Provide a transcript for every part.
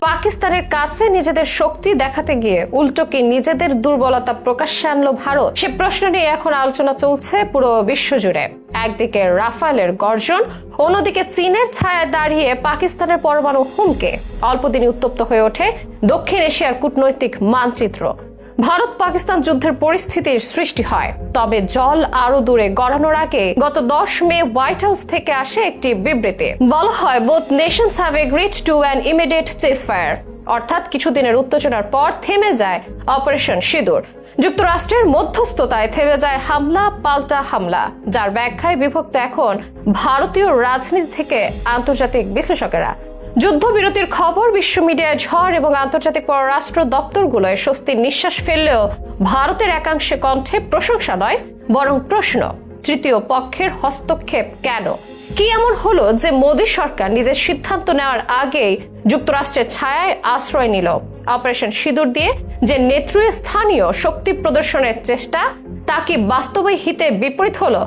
পাকিস্তানের কাছে নিজেদের শক্তি দেখাতে গিয়ে উল্টো কি নিজেদের দুর্বলতা প্রকাশ্যে আনলো ভারত? সে প্রশ্ন নিয়ে এখন আলোচনা চলছে পুরো বিশ্বজুড়ে একদিকে রাফালের গর্জন, অন্যদিকে চীনের ছায়ায় দাঁড়িয়ে পাকিস্তানের পরমাণু হুমকে। অল্পদিনই উত্তপ্ত হয়ে ওঠে দক্ষিণ এশিয়ার কূটনৈতিক মানচিত্র। ভারত পাকিস্তান যুদ্ধের পরিস্থিতির সৃষ্টি হয়। তবে জল আরও দূরে গড়ানোর আগে গত দশ মে হোয়াইট হাউস থেকে আসে একটি বিবৃতি। বলা হয় both nations have agreed to an immediate ceasefire অর্থাৎ কিছুদিনের উত্তেজনার পর থেমে যায় অপারেশন সিঁদুর। যুক্তরাষ্ট্রের মধ্যস্থতায় থেমে যায় হামলা, পাল্টা হামলা, যার ব্যাখ্যায় বিভক্ত এখন ভারতীয় রাজনীতি থেকে আন্তর্জাতিক বিশ্লেষকেরা। যুদ্ধবিরতির খবর, বিশ্ব মিডিয়ায় ঝড় এবং আন্তর্জাতিক পররাষ্ট্র দপ্তরগুলোয় স্বস্তির নিঃশ্বাস ফেললেও ভারতের একাংশে কণ্ঠে প্রশংসা নয়, বরং প্রশ্ন, তৃতীয় পক্ষের হস্তক্ষেপ কেন? কি এমন হলো যে মোদী সরকার নিজের সিদ্ধান্ত নেওয়ার আগেই যুক্তরাষ্ট্রের ছায়ায় আশ্রয় নিল? অপারেশন সিঁদুর দিয়ে যে নেতৃস্থানীয় শক্তি প্রদর্শনের চেষ্টা, তা কি বাস্তবে হিতে বিপরীত হলো?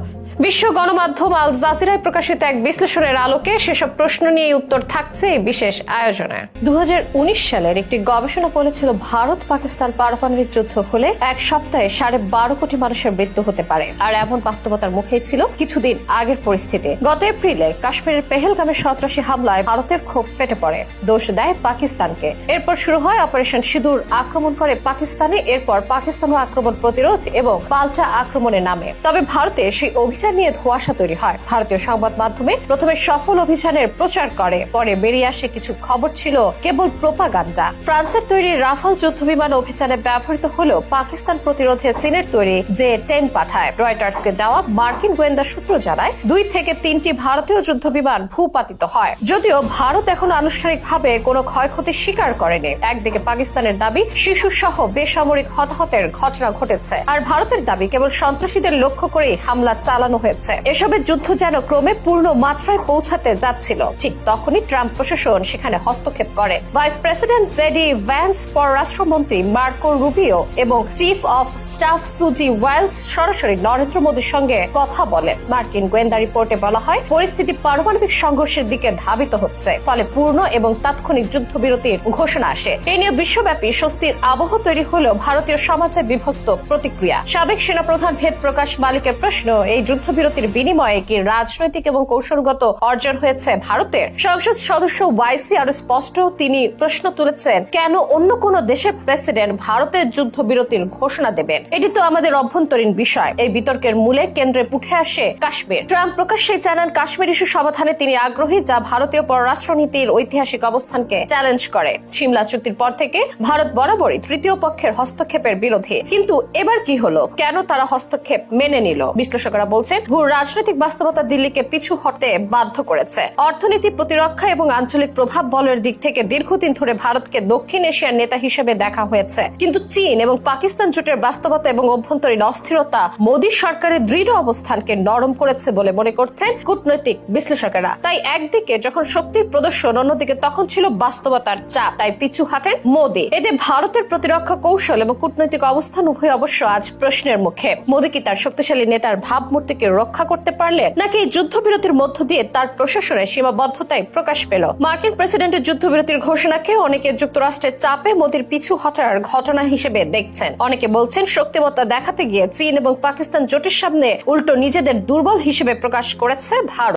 বিশ্ব গণমাধ্যম আল জাজিরায় প্রকাশিত এক বিশ্লেষণের আলোকে সেসব প্রশ্ন নিয়ে উত্তর থাকছে এই বিশেষ আয়োজনে। দু হাজার উনিশ সালের একটি গবেষণা বলেছিল ভারত পাকিস্তান পারমাণবিক যুদ্ধ হলে এক সপ্তাহে সাড়ে বারো কোটি মানুষের মৃত্যু হতে পারে। আর এমন বাস্তবতার মুখেই ছিল কিছুদিন আগের পরিস্থিতি। গত এপ্রিলে কাশ্মীরের পেহেলগামে সন্ত্রাসী হামলায় ভারতের ক্ষোভ ফেটে পড়ে। দোষ দেয় পাকিস্তানকে। এরপর শুরু হয় অপারেশন সিঁদুর আক্রমণ করে পাকিস্তানে। এরপর পাকিস্তানও আক্রমণ প্রতিরোধ এবং পাল্টা আক্রমণে নামে। তবে ভারতে সেই অভিযান নিয়ে ধোঁয়াশা তৈরি হয়। ভারতীয় সংবাদ মাধ্যমে প্রথমে সফল অভিযানের প্রচার করে, পরে বেরিয়ে আসে কিছু খবর ছিল কেবল প্রোপাগান্ডা। ফ্রান্সের তৈরি রাফাল যুদ্ধ বিমান অভিযানে ব্যবহৃত হলেও পাকিস্তান প্রতিরোধে চীনের তৈরি যে টেন পাঠায়। রয়টার্সকে দেওয়া মার্কিন গোয়েন্দা সূত্র জানায়, দুই থেকে তিনটি ভারতীয় যুদ্ধ বিমান ভূপাতিত হয়। যদিও ভারত এখন আনুষ্ঠানিকভাবে কোনো ক্ষয়ক্ষতি স্বীকার করেনি। একদিকে পাকিস্তানের দাবি শিশু সহ বেসামরিক হতাহতের ঘটনা ঘটেছে। আর ভারতের দাবি, কেবল সন্ত্রাসীদের লক্ষ্য করে হামলা চালানো হয়েছে। এসবের যুদ্ধ যেন ক্রমে পূর্ণ মাত্রায় পৌঁছাতে যাচ্ছিল। ঠিক তখনই ট্রাম্প প্রশাসন সেখানে হস্তক্ষেপ করে। ভাইস প্রেসিডেন্ট জেডি ভ্যান্স, পররাষ্ট্রমন্ত্রী মার্কো রুবিও এবং chief of staff Susie Wiles সরাসরি নরেন্দ্র মোদীর সঙ্গে কথা বলেন মার্কিন গোয়েন্দা রিপোর্টে বলা হয়, পরিস্থিতি পারমাণবিক সংঘর্ষের দিকে ধাবিত হচ্ছে। ফলে পূর্ণ এবং তাৎক্ষণিক যুদ্ধবিরতির ঘোষণা আসে। এ নিয়ে বিশ্বব্যাপী স্বস্তির আবহ তৈরি হলেও ভারতীয় সমাজে বিভক্ত প্রতিক্রিয়া। সাবেক সেনাপ্রধান ভেদ প্রকাশ মালিকের প্রশ্ন, এই যুদ্ধবিরতির বিনিময়ে কি রাজনৈতিক এবং কৌশলগত অর্জন হয়েছে ভারতের। সংসদ সদস্য ওয়াইসি আরও স্পষ্ট তিনি প্রশ্ন তুলেছেন, কেন অন্য কোন দেশের প্রেসিডেন্ট ভারতের যুদ্ধবিরতির ঘোষণা দেবেন? এটি তো আমাদের অভ্যন্তরীণ বিষয়। এই বিতর্কের মূলে কেন্দ্রে উঠে আসে কাশ্মীর। ট্রাম্প প্রকাশ্যে জানান, কাশ্মীর ইস্যু সমাধানে তিনি আগ্রহী, যা ভারতীয় পররাষ্ট্রনীতির ঐতিহাসিক অবস্থানকে চ্যালেঞ্জ করে। সিমলা চুক্তির পর থেকে ভারত বরাবরই তৃতীয় পক্ষের হস্তক্ষেপের বিরোধী। কিন্তু এবার কি হলো? কেন তারা হস্তক্ষেপ মেনে নিল? বিশ্লেষকরা বলছেন ভূ রাজনৈতিক বাস্তবতা দিল্লিকে পিছু হটতে বাধ্য করেছে। অর্থনীতি প্রতিরক্ষা এবং আঞ্চলিক প্রভাব বলের দিক থেকে দীর্ঘদিন ধরে ভারতকে দক্ষিণ এশিয়ার নেতা হিসেবে দেখা হয়েছে। কিন্তু চীন এবং পাকিস্তান জোটের বাস্তবতা এবং অভ্যন্তরীণ অস্থিরতা মোদী সরকারের দৃঢ় অবস্থানকে নরম করেছে বলে মনে করছেন কূটনৈতিক বিশ্লেষকেরা। তাই একদিকে যখন শক্তির প্রদর্শন, অন্যদিকে তখন ছিল বাস্তবতার চাপ। তাই পিছু হাঁটেন মোদী। এতে ভারতের প্রতিরক্ষা কৌশল এবং কূটনৈতিক অবস্থান উভয় অবশ্য আজ প্রশ্নের মুখে। মোদী কি তার শক্তিশালী নেতার ভাবমূর্তিকে রক্ষা করতে পারলেন নাকি যুদ্ধবিরতির মধ্য দিয়ে তার প্রশাসনের সীমাবদ্ধতায় প্রকাশ পেল? মার্কিন প্রেসিডেন্টের যুদ্ধবিরতির ঘোষণাকে অনেকে যুক্তরাষ্ট্রের চাপে মোদীর পিছু হটার ঘটনা হিসেবে দেখছেন। অনেকে বলছেন শক্তিমত্তা দেখাতে গিয়ে চীন এবং পাকিস্তান জোটের সামনে উল্টো নিজেদের দুর্বল হিসেবে প্রকাশ করেছে ভারত।